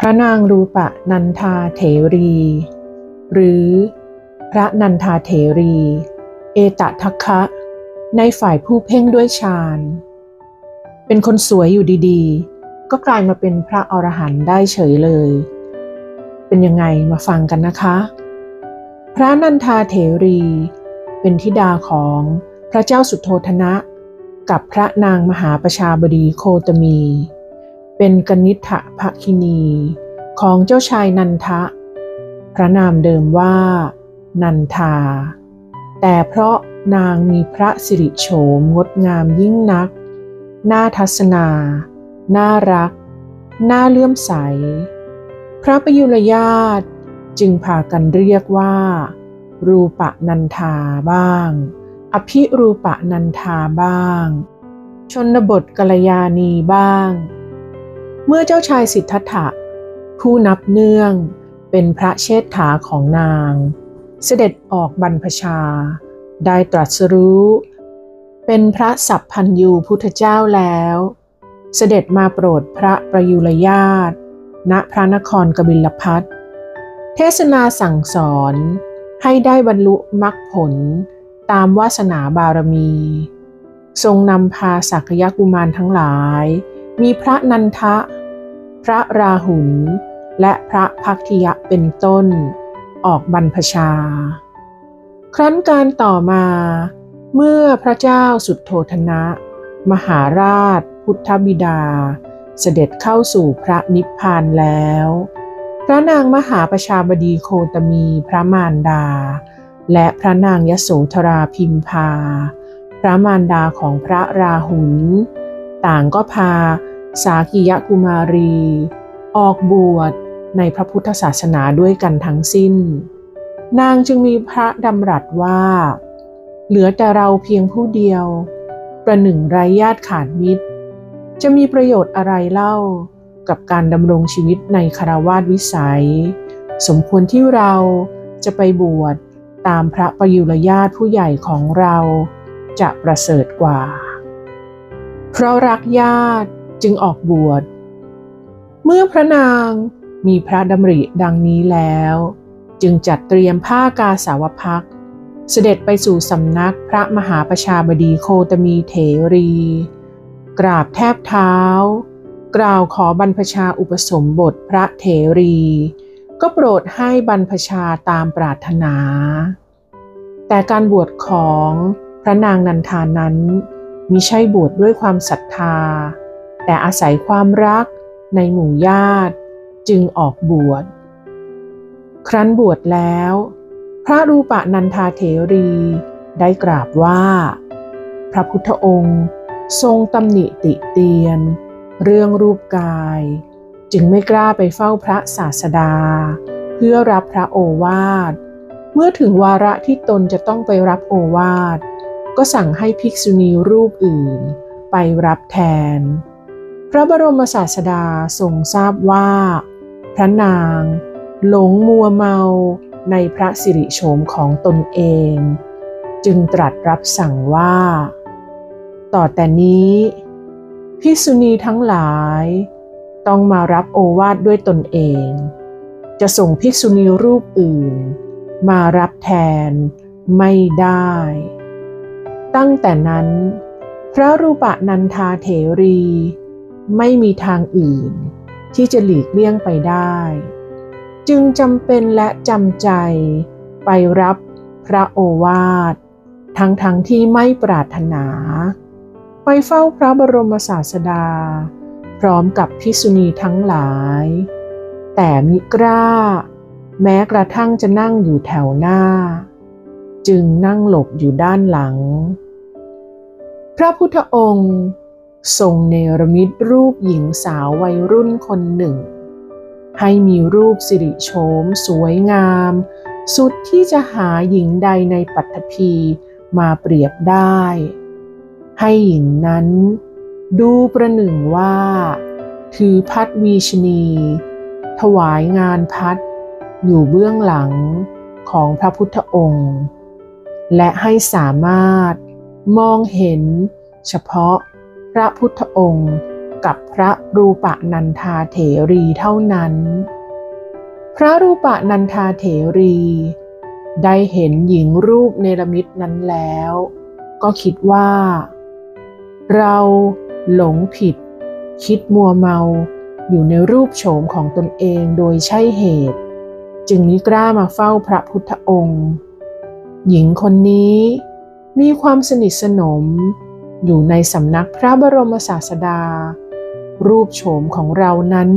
พระนางรูปะนันทาเถรี หรือพระนันทาเถรี เอตทัคคะ ในฝ่ายผู้เพ่งด้วยฌานเป็นคนสวยอยู่ดีๆ ก็กลายมาเป็นพระอรหันต์ได้เฉยเลย เป็นยังไงมาฟังกันนะคะ พระนันทาเถรี เป็นธิดาของพระเจ้าสุโธธนะ กับพระนางมหาประชาบดีโคตมี เป็นกนิษฐภคินีของเจ้าชายนันทะ พระนามเดิมว่า นันทา แต่เพราะนางมีพระสิริโฉมงดงามยิ่งนัก น่าทัศนา น่ารัก น่าเลื่อมใส พระประยุรญาตจึงพากันเรียกว่า รูปะนันทาบ้าง อภิรูปะนันทาบ้าง ชนบทกัลยาณีบ้าง เมื่อเจ้าชายสิทธัตถะ ผู้นับเนื่องเป็นพระเชษฐาของนาง เสด็จออกบรรพชา ได้ตรัสรู้ เป็นพระสัพพันยูพุทธเจ้าแล้ว เสด็จมาโปรดพระประยุรญาตณพระนครกบิลพัทเทศนาสั่งสอนให้ได้บรรลุมรรคผลตามวาสนาบารมี ทรงนำพาสักยกุมารทั้งหลาย มีพระนันทะ พระราหุลและพระพักทิยะเป็นต้น ออกบรรพชา ครั้นการต่อมาเมื่อพระเจ้าสุดโทธนะ มหาราชพุทธบิดา เสด็จเข้าสู่พระนิพพานแล้ว พระนางมหาประชาบดีโคตมีพระมารดา และพระนางยโสธราพิมพา พระมารดาของพระราหุล ต่างก็พาสากิยกุมารี ออกบวชในพระพุทธศาสนาด้วยกันทั้งสิ้น นางจึงมีพระดำรัสว่า เหลือแต่เราเพียงผู้เดียว ประหนึ่งไร้ญาติขาดมิตร จะมีประโยชน์อะไรเล่ากับการดำรงชีวิตในคารวาสวิสัย สมควรที่เราจะไปบวชตามพระประยุรญาติผู้ใหญ่ของเราจะประเสริฐกว่า เพราะรักญาติจึงออกบวช เมื่อพระนางมีพระดำริดังนี้แล้ว จึงจัดเตรียมผ้ากาสาวพัก เสด็จไปสู่สำนักพระมหาประชาบดีโคตมีเถรี กราบแทบเท้า กล่าวขอบรรพชาอุปสมบทพระเถรี ก็โปรดให้บรรพชาตามปรารถนา แต่การบวชของพระนางนันทานั้น มิใช่บวชดด้วยความศรัทธา แต่อาศัยความรักในหมู่ญาติจึงออกบวช ครั้นบวชแล้ว พระรูปะนันทาเถรีได้กราบว่า พระพุทธองค์ทรงตำหนิติเตียน เรื่องรูปกาย จึงไม่กล้าไปเฝ้าพระศาสดา เพื่อรับพระโอวาท เมื่อถึงวาระที่ตนจะต้องไปรับโอวาท ก็สั่งให้ภิกษุณีรูปอื่น ไปรับแทน พระบรมศาสดาทรงทราบว่า พระนาง หลงมัวเมาในพระสิริโฉมของตนเอง จึงตรัสรับสั่งว่า ต่อแต่นี้ภิกษุณีทั้งหลาย ต้องมารับโอวาทด้วยตนเอง จะส่งภิกษุณีรูปอื่น มารับแทนไม่ได้ ตั้งแต่นั้น พระรูปะนันทาเถรี ไม่มีทางอื่น ที่จะหลีกเลี่ยงไปได้ จึงจำเป็นและจำใจไปรับพระโอวาททั้งทั้งที่ไม่ปรารถนา ไปเฝ้าพระบรมศาสดา พร้อมกับพิษุณีทั้งหลาย แต่มิกล้า แม้กระทั่งจะนั่งอยู่แถวหน้า จึงนั่งหลบอยู่ด้านหลัง พระพุทธองค์ ทรงเนรมิตรูปหญิงสาววัยรุ่นคนหนึ่ง ให้มีรูปสิริโฉมสวยงาม สุดที่จะหาหญิงใดในปัตภีมาเปรียบได้ ให้หญิงนั้นดูประหนึ่งว่า ถือพัดวีชนี ถวายงานพัดอยู่เบื้องหลังของพระพุทธองค์ และให้สามารถ มองเห็นเฉพาะพระพุทธองค์กับพระรูปนันทาเถรีเท่านั้น พระรูปนันทาเถรี ได้เห็นหญิงรูปเนรมิตนั้นแล้ว ก็คิดว่า เราหลงผิด คิดมัวเมาอยู่ในรูปโฉมของตนเองโดยใช่เหตุ จึงมิกล้ามาเฝ้าพระพุทธองค์ หญิงคนนี้ มีความสนิทสนม อยู่ในสำนักพระบรมศาสดา รูปโฉมของเรานั้น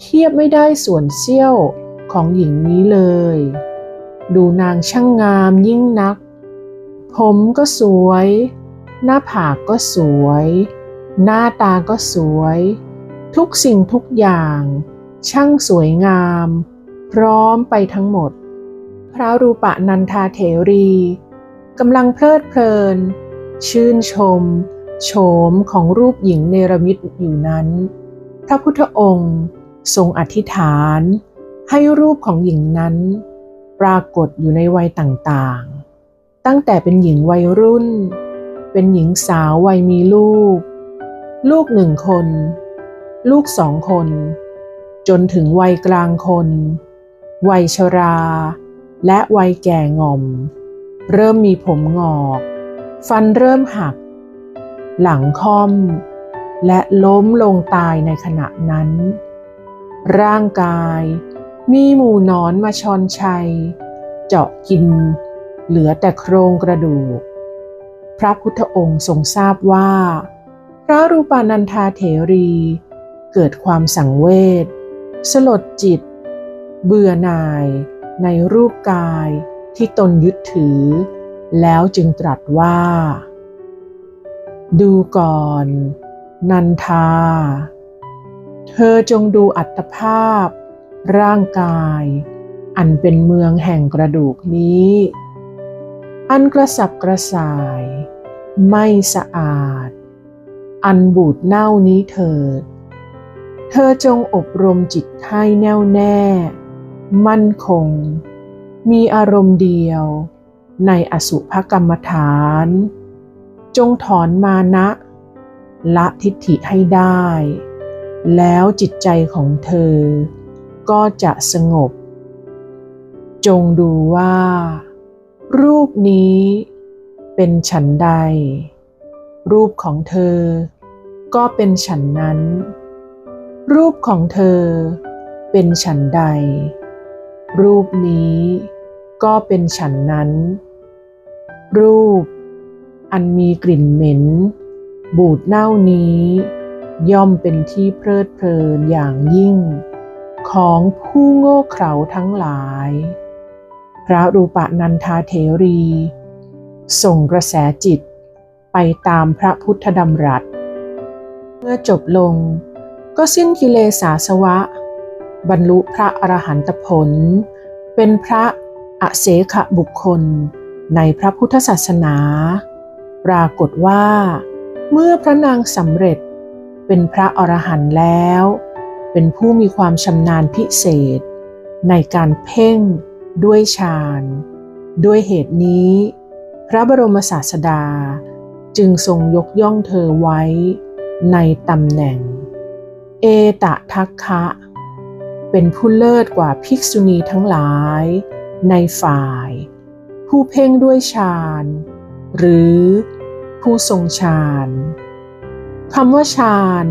เทียบไม่ได้ส่วนเสี้ยวของหญิงนี้เลย ดูนางช่างงามยิ่งนัก ผมก็สวย หน้าผากก็สวย หน้าตาก็สวย ทุกสิ่งทุกอย่าง ช่างสวยงาม พร้อมไปทั้งหมด พระรูปะนันทาเถรี กำลังเพลิดเพลิน ชื่นชม โฉมของรูปหญิงเนรมิตอยู่นั้น พระพุทธองค์ทรงอธิษฐาน ให้รูปของหญิงนั้น ปรากฏอยู่ในวัยต่างๆ ตั้งแต่เป็นหญิงวัยรุ่น เป็นหญิงสาววัยมีลูก ลูกหนึ่งคน ลูกสองคน จนถึงวัยกลางคน วัยชรา และวัยแก่ง่อม เริ่มมีผมงอก ฟันเริ่มหัก หลังค่อม และล้มลงตายในขณะนั้น ร่างกายมีหมู่นอนมาชอนชัย เจาะกิน เหลือแต่โครงกระดูก พระพุทธองค์ทรงทราบว่า พระรูปานันทาเถรีเกิดความสังเวช สลดจิต เบื่อหน่าย ในรูปกาย ที่ตนยึดถือ แล้วจึงตรัสว่า ดูก่อน นันทา เธอจงดูอัตภาพ ร่างกาย อันเป็นเมืองแห่งกระดูกนี้ อันกระสับกระส่าย ไม่สะอาด อันบูดเน่านี้เถิด เธอจงอบรมจิตให้แน่วแน่ มั่นคง มีอารมณ์เดียว ในอสุภกรรมฐาน จงถอนมานะ ละทิฏฐิให้ได้ แล้วจิตใจของเธอ ก็จะสงบ จงดูว่า รูปนี้เป็นฉันใด รูปของเธอ ก็เป็นฉันนั้น รูปของเธอเป็นฉันใด รูปนี้ ก็เป็นฉันนั้น รูป อันมีกลิ่นเหม็น บูดเน่านี้ ย่อมเป็นที่เพลิดเพลินอย่างยิ่ง ของผู้โง่เขลาทั้งหลาย พระรูปนันทาเถรี ส่งกระแสจิตไปตามพระพุทธดำรัส เมื่อจบลงก็สิ้นกิเลสาสวะ บรรลุพระอรหันตผล เป็นพระ อเสขบุคคลในพระพุทธศาสนา ปรากฏว่า เมื่อพระนางสำเร็จเป็นพระอรหันต์แล้ว เป็นผู้มีความชำนาญพิเศษ ในการเพ่งด้วยฌานด้วยเหตุนี้ พระบรมศาสดาจึงทรงยกย่องเธอไว้ในตำแหน่ง เอตทัคคะ เป็นผู้เลิศกว่าภิกษุณีทั้งหลาย ในฝ่าย ผู้เพ่งด้วยฌานหรือผู้ทรงฌานคำว่าฌาน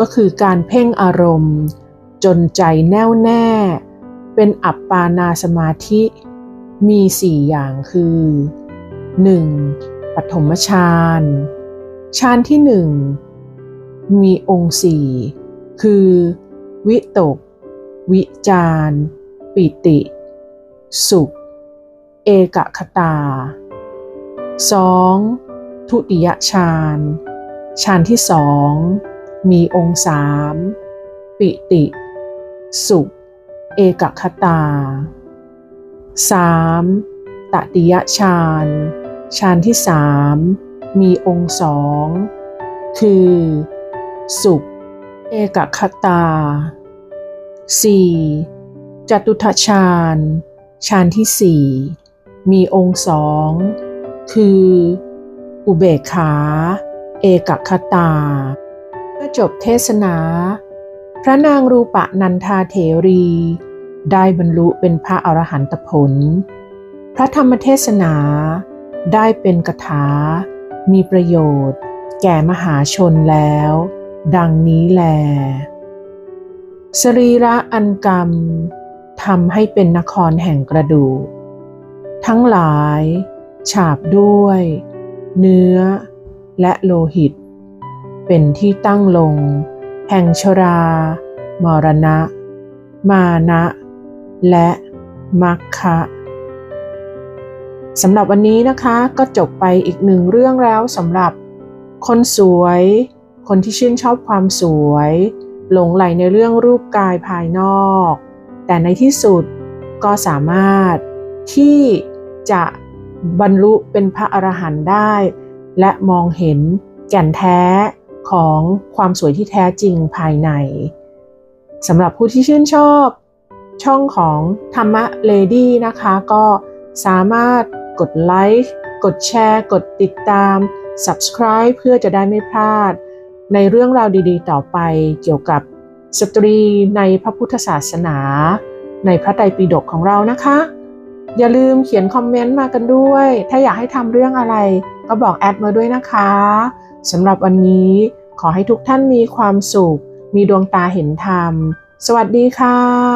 ก็คือการเพ่งอารมณ์ จนใจแน่วแน่ เป็นอัปปานาสมาธิ มีสี่อย่างคือ 1. ปฐมฌานฌานที่หนึ่งมีองค์สี่คือ วิตก วิจารปิติ สุข เอกคตา 2. ทุติยฌานฌานที่สองมีองค์สามปิติ สุข เอกคตา 3. ตติยฌานฌานที่สามมีองค์สองคือ สุข เอกคตา 4. จตุทชฌาน ฌานที่สี่มีองค์สองคือ อุเบกขา เอกคตาเมื่อจบเทศนา พระนางรูปะนันทาเถรี ได้บรรลุเป็นพระอรหันตผล พระธรรมเทศนาได้เป็นกถา มีประโยชน์ แก่มหาชนแล้ว ดังนี้แล สรีระอันกรรม ทำให้เป็นนครแห่งกระดูก ทั้งหลาย ฉาบด้วย เนื้อ และโลหิต เป็นที่ตั้งลง แห่งชรา มรณะ มานะ และมัคคะสำหรับวันนี้นะคะก็จบไปอีกหนึ่งเรื่องแล้วสำหรับ คนสวย คนที่ชื่นชอบความสวย หลงไหลในเรื่องรูปกายภายนอก แต่ในที่สุดก็สามารถที่จะบรรลุเป็นพระอรหันต์ได้ และมองเห็นแก่นแท้ของความสวยที่แท้จริงภายในสำหรับผู้ที่ชื่นชอบ ช่องของธรรมะเลดี้นะคะ ก็สามารถกดไลค์กดแชร์ กดติดตาม subscribe เพื่อจะได้ไม่พลาด ในเรื่องราวดีๆ ต่อไปเกี่ยวกับ สตรีในพระพุทธศาสนา ในพระไตรปิฎกของเรานะคะ อย่าลืมเขียนคอมเมนต์มากันด้วย ถ้าอยากให้ทำเรื่องอะไร ก็บอกแอดมาด้วยนะคะสำหรับวันนี้ขอให้ทุกท่านมีความสุข มีดวงตาเห็นธรรม สวัสดีค่ะ